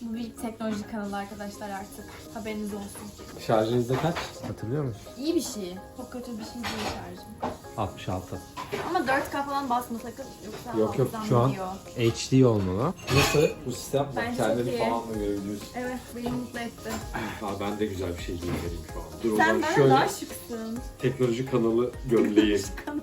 Bu bir teknoloji kanalı arkadaşlar artık. Haberiniz olsun. Şarjınızda kaç? Hatırlıyor musun? İyi bir şey. Çok kötü bir şey değil şarjım. 66. Ama 4K falan basma sakın. Yoksa Yok yok hafızam şu an gidiyor. HD olmalı. Nasıl bu sistem? Bak Bence çok kendini iyi. falan da görebiliyorsun. Evet beni mutlu etti. Ha, ben de güzel bir şey giyinmeliyim şu an. Dur Sen bana şöyle daha şıksın. teknoloji kanalı gömleği. Kanalı.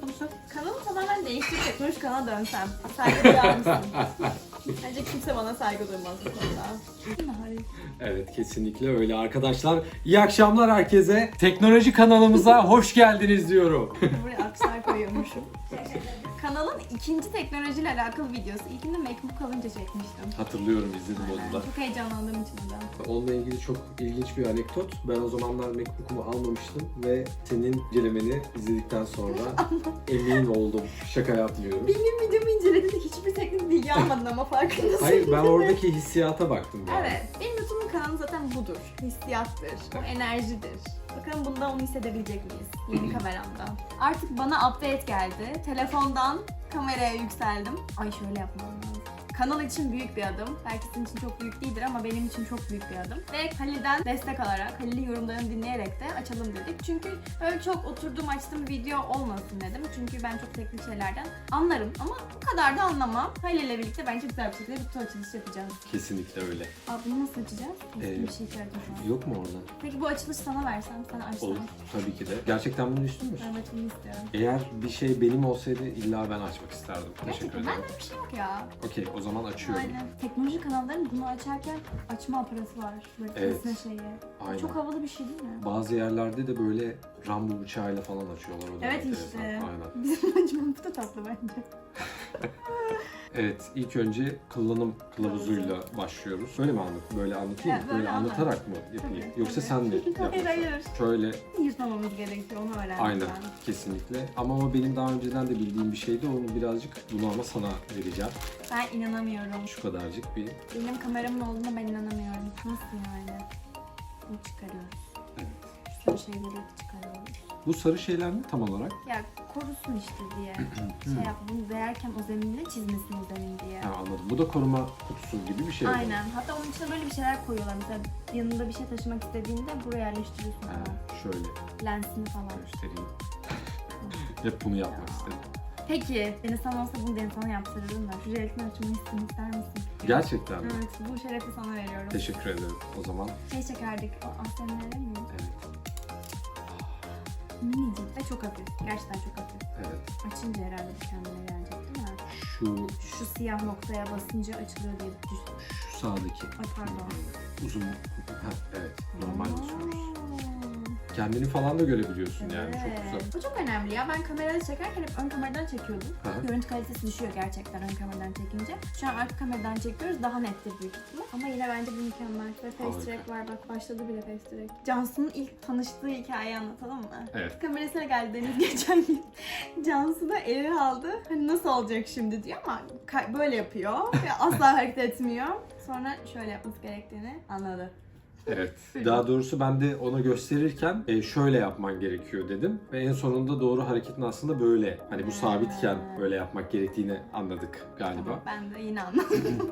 Kanalı tamamen değiştirip teknoloji kanala dönsem. Saygı duyar mısın? Bence kimse bana saygı duymaz bu konuda. Hayır. evet kesinlikle öyle arkadaşlar. İyi akşamlar herkese. Teknoloji kanalımıza hoş geldiniz diyorum. Buraya aksar koyuyormuşum. Kanalın ikinci teknolojiyle alakalı videosu. İlkinde MacBook alınca çekmiştim. Hatırlıyorum izledim Aynen. onu da. Çok heyecanlandığım için de. Onunla ilgili çok ilginç bir anekdot. Ben o zamanlar MacBook'umu almamıştım ve senin incelemeni izledikten sonra emin oldum. Şaka yapmıyorum. Benim videomu incelediğinde hiçbir teknik bilgi almadın ama farkındasın. Hayır ben oradaki hissiyata baktım. yani. Evet. Benim YouTube'un kanalı zaten budur. Hissiyattır. O enerjidir. Bakalım bunda onu hissedebilecek miyiz? Yeni kameramda. Artık bana update geldi. Telefondan kameraya yükseldim. Ay şöyle yapmam lazım. Kanal için büyük bir adım. Belki sizin için çok büyük değildir ama benim için çok büyük bir adım. Ve Halil'den destek alarak, Halil'in yorumlarını dinleyerek de açalım dedik. Çünkü öyle çok oturdum açtım video olmasın dedim. Çünkü ben çok teknik şeylerden anlarım ama bu kadar da anlamam. Halil'le birlikte bence güzel bir şekilde bir kutu açılışı yapacağız. Kesinlikle öyle. Abi bunu nasıl açacağız? Ee, bir şey ihtiyacım an. Yok mu orada? Peki bu açılış sana versem, sana açsam. Olur. Tabii ki de. Gerçekten bunu istiyor musun? Evet bunu istiyorum. Eğer bir şey benim olsaydı illa ben açmak isterdim. Teşekkür Gerçekten ederim. bende bir şey yok ya. Okey o zaman açıyorum. Aynen. Teknoloji kanallarının bunu açarken açma aparatı var. Böyle Evet. kesme şeyi. Aynen. Çok havalı bir şey değil mi? Bazı yerlerde de böyle Rambo bıçağıyla falan açıyorlar. O da Evet enteresan. işte. Aynen. Bizim açmamız da tatlı bence. Evet, ilk önce kullanım kılavuzuyla başlıyoruz. Böyle mi anlat? Böyle anlatayım mı? Evet, Böyle, böyle anlat. anlatarak mı yapayım? Tabii, Yoksa tabii. sen mi Hayır, yapacaksın? hayır. Şöyle, Yırtmamamız gerekiyor onu öğrendim aynen, ben. kesinlikle. Ama o benim daha önceden de bildiğim bir şeydi. Onu birazcık bunu ama sana vereceğim. Ben inanamıyorum. Şu kadarcık bir... Benim kameramın olduğuna ben inanamıyorum. Nasıl yani? Bunu çıkarıyoruz. Evet. Şu şeyleri çıkarıyoruz. Bu sarı şeyler mi tam olarak? Ya korusun işte diye. şey yap, bunu değerken o zeminle çizmesin o zemin diye. Ha, anladım. Bu da koruma kutusu gibi bir şey. Aynen. Hatta onun içine böyle bir şeyler koyuyorlar. Mesela yanında bir şey taşımak istediğinde buraya yerleştiriyorsun Ha, falan. şöyle Lensini falan. göstereyim. Hep bunu yapmak istedim. Peki, Deniz sana olsa bunu Deniz sana yaptırırım da. Şu jelatin açmayı ister misin? Gerçekten mi? Evet, bu şerefi sana veriyorum. Teşekkür ederim. O zaman Şey çekerdik, o ASMR mi? evet. Minicik ve çok hafif. Gerçekten çok hafif. Evet. Açınca herhalde bir kendine gelecek değil mi? Şu Şu siyah noktaya basınca açılıyor diye düş. şu sağdaki Ay pardon. uzun ha, evet normal Aa. basıyoruz. Kendini falan da görebiliyorsun yani çok güzel. Bu çok önemli ya. Ben kamerayla çekerken hep ön kameradan çekiyordum. Hı. Görüntü kalitesi düşüyor gerçekten ön kameradan çekince. Şu an arka kameradan çekiyoruz. Daha nettir büyük ihtimal. Ama yine bence bu mükemmel. Ve face Harika. track var. Bak başladı bile face track. Cansu'nun ilk tanıştığı hikayeyi anlatalım mı? Evet. Kamerasına geldi Deniz geçen gün. Cansu da elini aldı. Hani nasıl olacak şimdi diyor ama ka- böyle yapıyor. Ve asla hareket etmiyor. Sonra şöyle yapması gerektiğini anladı. Evet. Daha doğrusu ben de ona gösterirken e, şöyle yapman gerekiyor dedim ve en sonunda doğru hareketin aslında böyle. Hani bu sabitken böyle yapmak gerektiğini anladık galiba. Ben de yine anladım.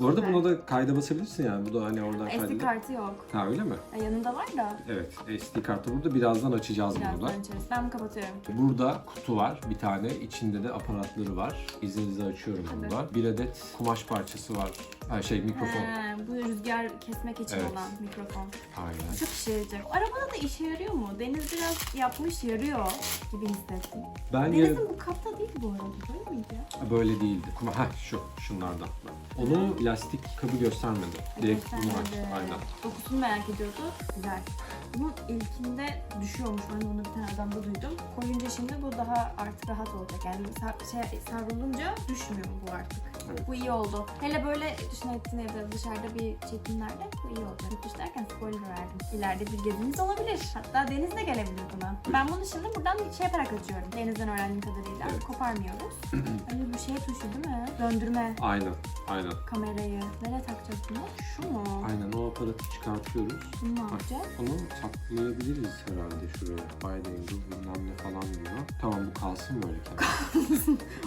Bu arada buna da kayda basabilirsin yani. Bu da hani oradan SD kaydı. kartı yok. Ha öyle mi? Ya Yanında var da Evet. SD kartı burada. Birazdan açacağız bunu da. birazdan açarız. Ben kapatıyorum. Burada kutu var bir tane. İçinde de aparatları var. İzninizle açıyorum bunu da. Bir adet kumaş parçası var. Ha şey mikrofon. He, bu rüzgar kesmek için Evet. olan mikrofon. Aynen. Çok işe yarayacak. Arabada da işe yarıyor mu? Deniz biraz yapmış yarıyor gibi hissettim. Ben yarı- Deniz'in bu kapta değil bu arada. Böyle miydi ya? böyle değildi. Kuma ha şu şunlardan. Onu lastik kabı göstermedi. Direkt bunu aç. Göstermedi. Aynen. Dokusunu merak ediyordu. Güzel. Bunun ilkinde düşüyormuş. Ben onu bir tane adamda duydum. Koyunca şimdi bu daha artık rahat olacak. Yani sa- şey, savrulunca düşmüyor bu artık. Bu iyi oldu. Hele böyle düşün ettin evde dışarıda bir çekimlerde bu iyi oldu. Yurt dışı derken spoiler verdim. İleride bir gezimiz olabilir. Hatta Deniz de gelebilir buna. Ben bunu şimdi buradan şey yaparak açıyorum. Deniz'den öğrendiğim kadarıyla. Evet. Koparmıyoruz. Hani bu şey tuşu değil mi? Döndürme Aynen. Aynen. kamerayı. Nereye takacağız bunu? Şu mu? Aynen o aparatı çıkartıyoruz. Bunu ne yapacağız? Onu saklayabiliriz herhalde şuraya. Wide angle bilmem ne falan diyor. Tamam bu kalsın böyle kenara.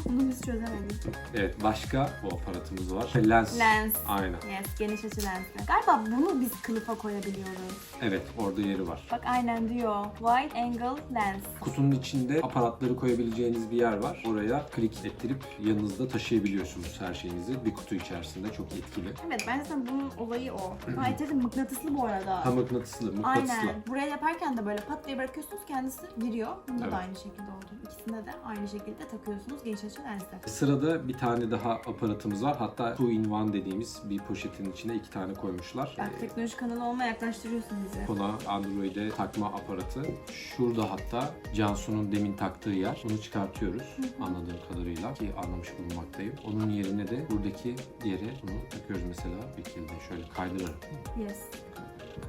Onu biz çözemedik. evet başka bu aparatımız var. Lens. Lens. Aynen. Yes, geniş açı lensli. Galiba bunu biz kılıfa koyabiliyoruz. Evet orada yeri var. Bak aynen diyor. Wide angle lens. Kutunun içinde aparatları koyabileceğiniz bir yer var. Oraya klik ettirip yanınızda taşıyabiliyorsunuz her şeyinizi. Bir kutu içerisinde çok etkili. Evet bence zaten bunun olayı o. Gayet de mıknatıslı bu arada. Ha mıknatıslı, mıknatıslı. Aynen. Buraya yaparken de böyle pat diye bırakıyorsunuz kendisi giriyor. Bunda Evet. da aynı şekilde oldu. İkisinde de aynı şekilde takıyorsunuz geniş açı lensle. Sırada bir tane daha aparatımız var. Hatta 2-in-1 dediğimiz bir poşetin içine iki tane koymuşlar. Bak Ee, teknoloji kanalı olmaya yaklaştırıyorsun bizi. Kona Android'e takma aparatı. Şurada hatta Cansu'nun demin taktığı yer. Bunu çıkartıyoruz anladığım kadarıyla ki anlamış bulunmaktayım. Onun yerine de buradaki yere bunu takıyoruz mesela bir şekilde şöyle kaydırarak. Yes.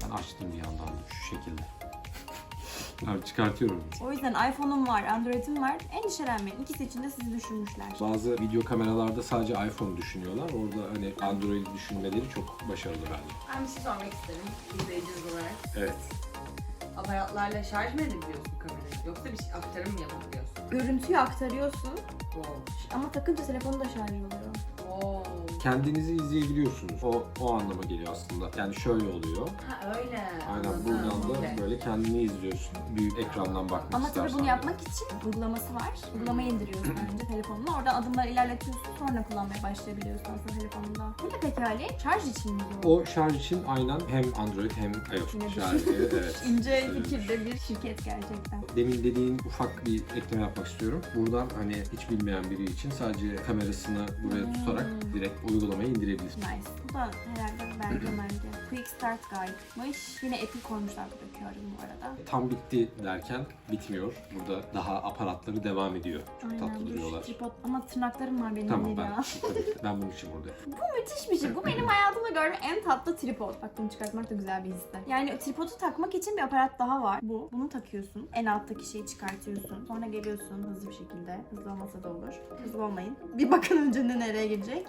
Ben açtım bir yandan şu şekilde. Abi çıkartıyorum. O yüzden iPhone'um var, Android'im var. Endişelenmeyin. İkisi için de sizi düşünmüşler. Bazı video kameralarda sadece iPhone düşünüyorlar. Orada hani Android düşünmeleri çok başarılı bence. Ben bir şey sormak isterim izleyiciniz olarak. Evet. Aparatlarla şarj mı edebiliyorsun kamerayı? Yoksa bir şey aktarım mı yapabiliyorsun? Görüntüyü aktarıyorsun Wow. ama takınca telefonu da şarj oluyor. Kendinizi izleyebiliyorsunuz. O, o anlama geliyor aslında. Yani şöyle oluyor. Ha öyle. Aynen Anladım. buradan da Okey. böyle kendini izliyorsun. Büyük ekrandan bakmak Ama tabii bunu yapmak için uygulaması var. Uygulamayı indiriyorsun önce telefonuna. Orada adımlar ilerletiyorsun. Sonra kullanmaya başlayabiliyorsun aslında telefonunda. Bu ne peki? Şarj için mi? O şarj için aynen hem Android hem iOS şarjı. evet. İnce fikirde bir şirket gerçekten. Demin dediğin ufak bir ekleme yapmak istiyorum. Buradan hani hiç bilmeyen biri için sadece kamerasını buraya tutarak Hmm. direkt uygulamayı indirebilir. Nice. Bu da herhalde belge. Quick Start Guide'mış. Yine Apple koymuşlar burada QR'ın bu arada. Tam bitti derken bitmiyor. Burada daha aparatları devam ediyor. Çok tatlı dur, duruyorlar. Tripod. Ama tırnaklarım var benim Tamam ben, ya. tabii ben bunun için buradayım. Bu müthiş bir şey. Bu benim hayatımda gördüğüm en tatlı tripod. Bak bunu çıkartmak da güzel bir histi. Yani tripodu takmak için bir aparat daha var. Bu. Bunu takıyorsun. En alttaki şeyi çıkartıyorsun. Sonra geliyorsun hızlı bir şekilde. Hızlı olmasa da olur. Hızlı olmayın. Bir bakın önce ne nereye girecek.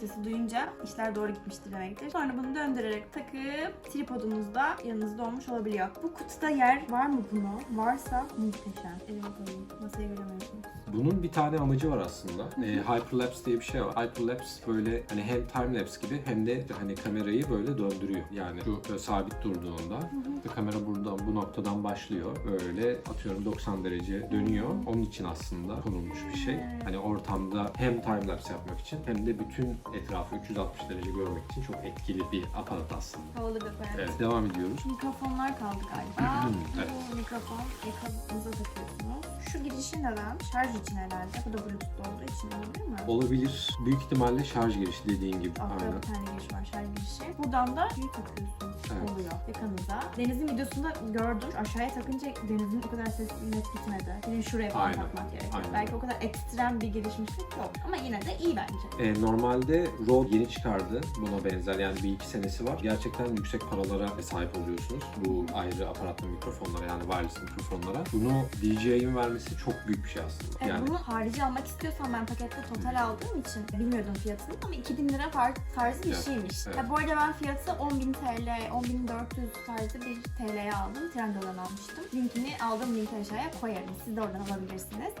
Sesi duyunca işler doğru gitmiştir demektir. Sonra bunu döndürerek takıp tripodunuzda yanınızda olmuş olabiliyor. Bu kutuda yer var mı buna? Varsa muhteşem. Elime koyayım. Masaya göremiyorsunuz. Bunun bir tane amacı var aslında. Ee, hyperlapse diye bir şey var. Hyperlapse böyle hani hem timelapse gibi hem de hani kamerayı böyle döndürüyor. Yani şu e, sabit durduğunda ve kamera buradan bu noktadan başlıyor. Böyle atıyorum 90 derece dönüyor. Onun için aslında konulmuş bir şey. Hani ortamda hem timelapse yapmak için hem de bütün etrafı 360 derece görmek için çok etkili bir aparat aslında. Havalı bir aparat. Evet devam ediyoruz. Mikrofonlar kaldı galiba. Evet. Bu mikrofon yakanıza takıyorsunuz. Şu girişi neden? Şarj için herhalde. Bu da Bluetooth olduğu için olabilir mi? Olabilir. Büyük ihtimalle şarj girişi dediğin gibi. Altta Aynen. bir tane giriş var şarj girişi. Buradan da suyu takıyorsunuz. Evet. Oluyor yakanıza. Deniz'in videosunda gördüm. Aşağıya takınca Deniz'in o kadar ses net gitmedi. Senin şuraya falan Aynen. takmak gerekiyor. Aynen. Belki o kadar ekstrem bir gelişmişlik yok. Ama yine de iyi bence. E, normalde Rode yeni çıkardı buna benzer yani bir iki senesi var. Gerçekten yüksek paralara sahip oluyorsunuz bu ayrı aparatlı mikrofonlara yani wireless mikrofonlara. Bunu DJI'nin vermesi çok büyük bir şey aslında. Evet, yani bunu harici almak istiyorsan ben pakette total aldığım için bilmiyordum fiyatını ama 2000 lira far- tarzı bir Evet, şeymiş. evet. Ya bu arada ben fiyatı 10.000 TL, 10.400 tarzı bir TL'ye aldım. Trendyol'dan almıştım. Linkini aldığım linki aşağıya koyarım. Siz de oradan alabilirsiniz.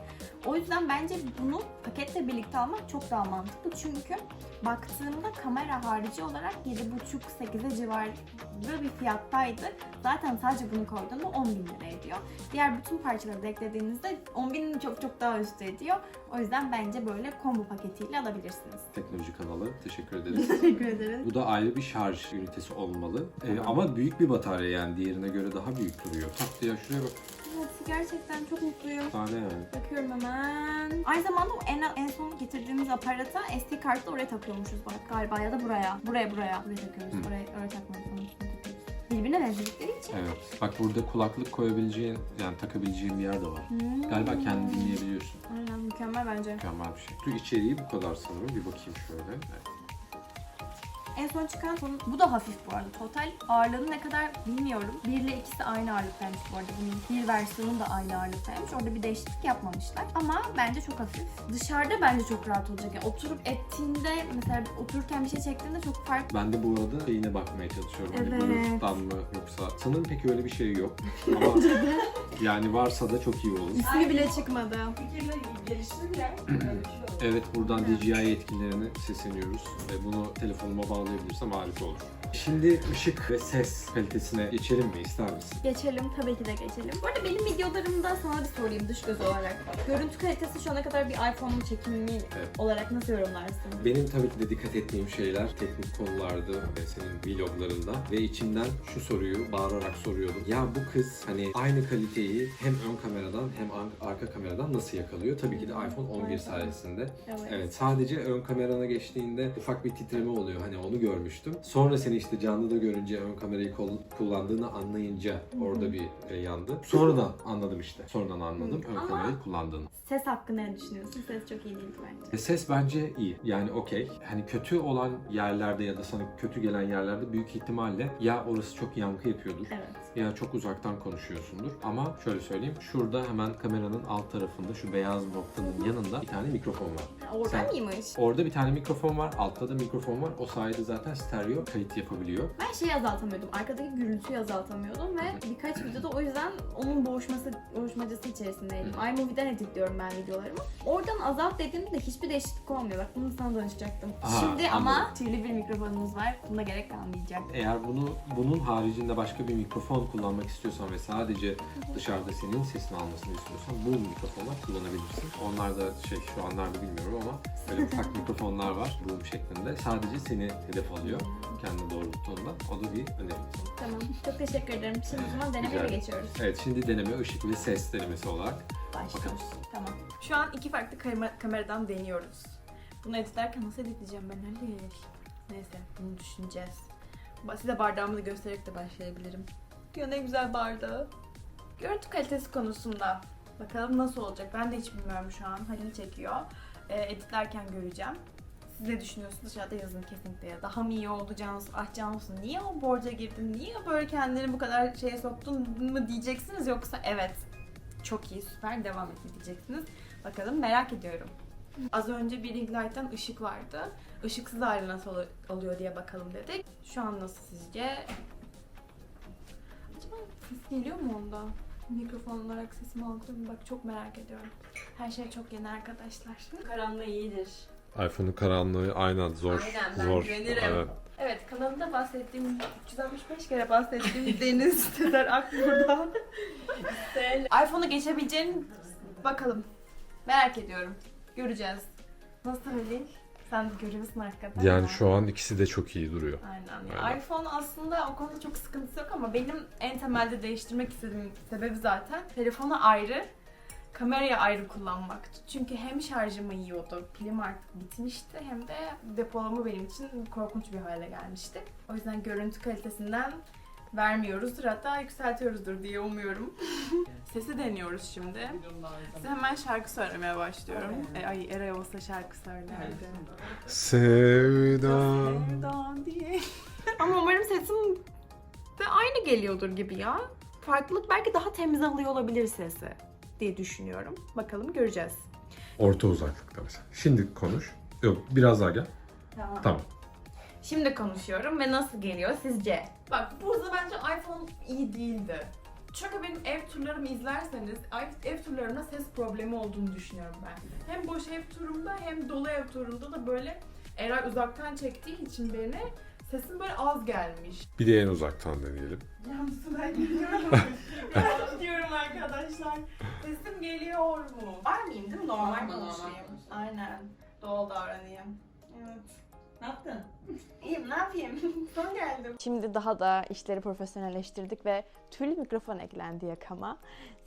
O yüzden bence bunu paketle birlikte almak çok daha mantıklı. Çünkü baktığımda kamera harici olarak 7,5-8'e civarı bir fiyattaydı. Zaten sadece bunu koyduğumda 10 bin lira ediyor. Diğer bütün parçaları da eklediğinizde 10 binin çok çok daha üstü ediyor. O yüzden bence böyle combo paketiyle alabilirsiniz. teknoloji kanalı teşekkür ederiz. Teşekkür ederiz. Bu da ayrı bir şarj ünitesi olmalı. E, ama büyük bir batarya yani diğerine göre daha büyük duruyor. Tak diye şuraya bak. Evet, gerçekten çok mutluyum. Tane yani. Bakıyorum hemen. Aynı zamanda o en, en son getirdiğimiz aparata SD kartla oraya takıyormuşuz bak galiba ya da buraya. Buraya buraya. Buraya takıyoruz. Hı. Oraya, oraya takmıyoruz. Birbirine benzedikleri için. Evet. Bak burada kulaklık koyabileceğin yani takabileceğin bir yer de var. Hmm. Galiba kendini dinleyebiliyorsun. Aynen mükemmel bence. Mükemmel bir şey. Şu içeriği bu kadar sanırım. Bir bakayım şöyle. Evet. En son çıkan son, bu da hafif bu arada. Total ağırlığını ne kadar bilmiyorum. 1 ile ikisi aynı ağırlıktaymış bu arada. Bunun bir versiyonu da aynı ağırlıktaymış. Orada bir değişiklik yapmamışlar. Ama bence çok hafif. Dışarıda bence çok rahat olacak. Yani oturup ettiğinde mesela otururken bir şey çektiğinde çok farklı. Ben de bu arada şeyine bakmaya çalışıyorum. Hani Evet. Bluetooth'tan mı yoksa sanırım pek öyle bir şey yok. Ama yani varsa da çok iyi olur. İsmi bile çıkmadı. Fikirle şey olur. Evet buradan DJI yetkililerine sesleniyoruz ve bunu telefonuma bağlayabilirsem harika olur. Şimdi ışık ve ses kalitesine geçelim mi ister misin? Geçelim tabii ki de geçelim. Bu arada benim videolarımda sana bir sorayım dış göz olarak. Görüntü kalitesi şu ana kadar bir iPhone'un çekimi Evet. olarak nasıl yorumlarsın? Benim tabii ki de dikkat ettiğim şeyler teknik konulardı ve senin vloglarında ve içimden şu soruyu bağırarak soruyordum. Ya bu kız hani aynı kaliteyi hem ön kameradan hem ar- arka kameradan nasıl yakalıyor? Tabii ki de iPhone 11 sayesinde. Evet. Evet sadece ön kamerana geçtiğinde ufak bir titreme oluyor hani onu görmüştüm. Sonra seni işte canlıda görünce ön kamerayı kullandığını anlayınca orada bir e, yandı. Sonradan anladım işte. Sonradan anladım ön Ama- kamerayı kullandığını. Ses hakkında ne düşünüyorsun? Ses çok iyi değildi bence. E, Ses bence iyi. Yani okey. Hani kötü olan yerlerde ya da sana kötü gelen yerlerde büyük ihtimalle ya orası çok yankı yapıyordur Evet. Ya çok uzaktan konuşuyorsundur. Ama şöyle söyleyeyim. Şurada hemen kameranın alt tarafında şu beyaz noktanın yanında bir tane mikrofon var. Sen- mıymış? Orada bir tane mikrofon var. Altta da mikrofon var. O sayede zaten stereo kayıt yapabiliyor. Ben şeyi azaltamıyordum. Arkadaki gürültüyü azaltamıyordum ve birkaç videoda o yüzden onun boğuşması, boğuşmacası içerisindeydim. iMovie'den editliyorum ben videolarımı. Oradan azalt dediğimde de hiçbir değişiklik olmuyor. Bak bunu sana danışacaktım. Aa, Şimdi ama tüylü bir mikrofonumuz var. Buna gerek kalmayacak. Eğer bunu bunun haricinde başka bir mikrofon kullanmak istiyorsan ve sadece dışarıda senin sesini almasını istiyorsan bu mikrofonlar kullanabilirsin. Onlar da şey şu anlarda bilmiyorum ama böyle ufak mikrofonlar var boom şeklinde. Sadece seni hedef alıyor kendi doğrultuunda. O da bir önerim. Tamam. Çok teşekkür ederim. Şimdi o zaman denemeye geçiyoruz. Evet şimdi deneme ışık ve ses denemesi olarak Başlıyoruz. Tamam. Şu an iki farklı kamera- kameradan deniyoruz. Bunu editlerken nasıl editleyeceğim ben? Gerek? Neyse bunu düşüneceğiz. Size bardağımı da göstererek de başlayabilirim. Ya ne güzel bardağı. Görüntü kalitesi konusunda bakalım nasıl olacak? Ben de hiç bilmiyorum şu an. Halil çekiyor. Ee, editlerken göreceğim. Siz ne düşünüyorsunuz? Dışarıda yazın kesinlikle. Daha mı iyi oldu Cansu? Ah Cansu niye o borca girdin? Niye böyle kendini bu kadar şeye soktun mu diyeceksiniz yoksa evet çok iyi süper devam et diyeceksiniz. Bakalım merak ediyorum. Az önce bir ring light'tan ışık vardı. Işıksız hali nasıl ol- oluyor diye bakalım dedik. Şu an nasıl sizce? Ses geliyor mu onda? Mikrofon olarak sesimi algılıyor mu? Bak çok merak ediyorum. Her şey çok yeni arkadaşlar. Karanlığı iyidir. iPhone'un karanlığı aynen zor. Aynen, ben zor. güvenirim. Evet. Evet kanalımda bahsettiğim 365 kere bahsettiğim Deniz Sezer Akbur'dan iPhone'u geçebileceğini bakalım. Merak ediyorum. Göreceğiz. Nasıl Halil? Sen de görüyorsun arkadaşlar. Yani şu an ikisi de çok iyi duruyor. Aynen. Aynen. iPhone aslında o konuda çok sıkıntısı yok ama benim en temelde değiştirmek istediğim sebebi zaten telefonu ayrı, kamerayı ayrı kullanmaktı. Çünkü hem şarjımı yiyordu, pilim artık bitmişti hem de depolama benim için korkunç bir hale gelmişti. O yüzden görüntü kalitesinden vermiyoruzdur hatta yükseltiyoruzdur diye umuyorum. Sesi deniyoruz şimdi. Size hemen şarkı söylemeye başlıyorum. E, ay Eray olsa şarkı söylerdi. Sevda. Sevdan diye. Ama umarım sesim de aynı geliyordur gibi ya. Farklılık belki daha temiz alıyor olabilir sesi diye düşünüyorum. Bakalım göreceğiz. Orta uzaklıkta mesela. Şimdi konuş. Yok biraz daha gel. Tamam. Şimdi konuşuyorum ve nasıl geliyor sizce? Bak burada bence iPhone iyi değildi. Çünkü benim ev turlarımı izlerseniz ev- ev turlarımda ses problemi olduğunu düşünüyorum ben. Hem boş ev turumda hem dolu ev turumda da böyle Eray uzaktan çektiği için beni sesim böyle az gelmiş. Bir de en uzaktan deneyelim. Yalnız ben gidiyorum. gidiyorum arkadaşlar. Sesim geliyor mu? Bağırmayayım değil mi? Normal konuşayım. konuş. Aynen. Doğal davranayım. Evet. Son geldim. Şimdi daha da işleri profesyonelleştirdik ve tüylü mikrofon eklendi yakama.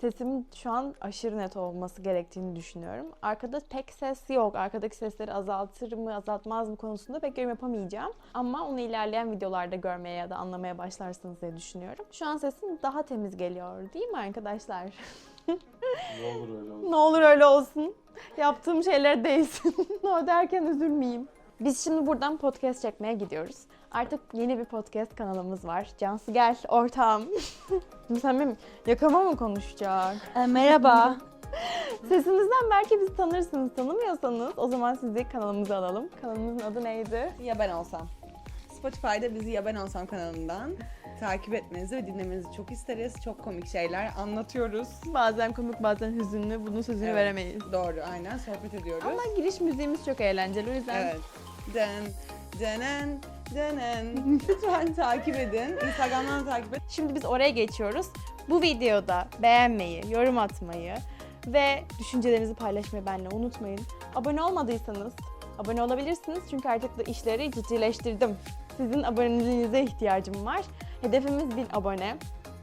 Sesimin şu an aşırı net olması gerektiğini düşünüyorum. Arkada pek ses yok. Arkadaki sesleri azaltır mı azaltmaz mı konusunda pek yorum yapamayacağım. Ama onu ilerleyen videolarda görmeye ya da anlamaya başlarsınız diye düşünüyorum. Şu an sesim daha temiz geliyor değil mi arkadaşlar? Ne olur öyle olsun. Ne olur öyle olsun. Yaptığım şeyler değilsin. o derken üzülmeyeyim. Biz şimdi buradan podcast çekmeye gidiyoruz. Artık yeni bir podcast kanalımız var. Cansu gel ortağım. Şimdi sen benim yakama mı konuşacak? E, merhaba. Sesimizden belki bizi tanırsınız. Tanımıyorsanız o zaman sizi kanalımıza alalım. Kanalımızın adı neydi? Ya ben olsam. Spotify'da bizi Ya Ben Olsam kanalından takip etmenizi ve dinlemenizi çok isteriz. Çok komik şeyler anlatıyoruz. Bazen komik bazen hüzünlü. Bunun sözünü Evet. veremeyiz. Doğru, aynen sohbet ediyoruz. Ama giriş müziğimiz çok eğlenceli. O yüzden Evet. Den, denen, denen. Lütfen takip edin. Instagram'dan takip et. Şimdi biz oraya geçiyoruz. Bu videoda beğenmeyi, yorum atmayı ve düşüncelerinizi paylaşmayı benimle unutmayın. Abone olmadıysanız abone olabilirsiniz çünkü artık da işleri ciddileştirdim. Sizin aboneliğinize ihtiyacım var. Hedefimiz 1000 abone.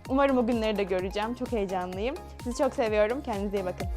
Umarım o günleri de göreceğim. Çok heyecanlıyım. Sizi çok seviyorum. Kendinize iyi bakın.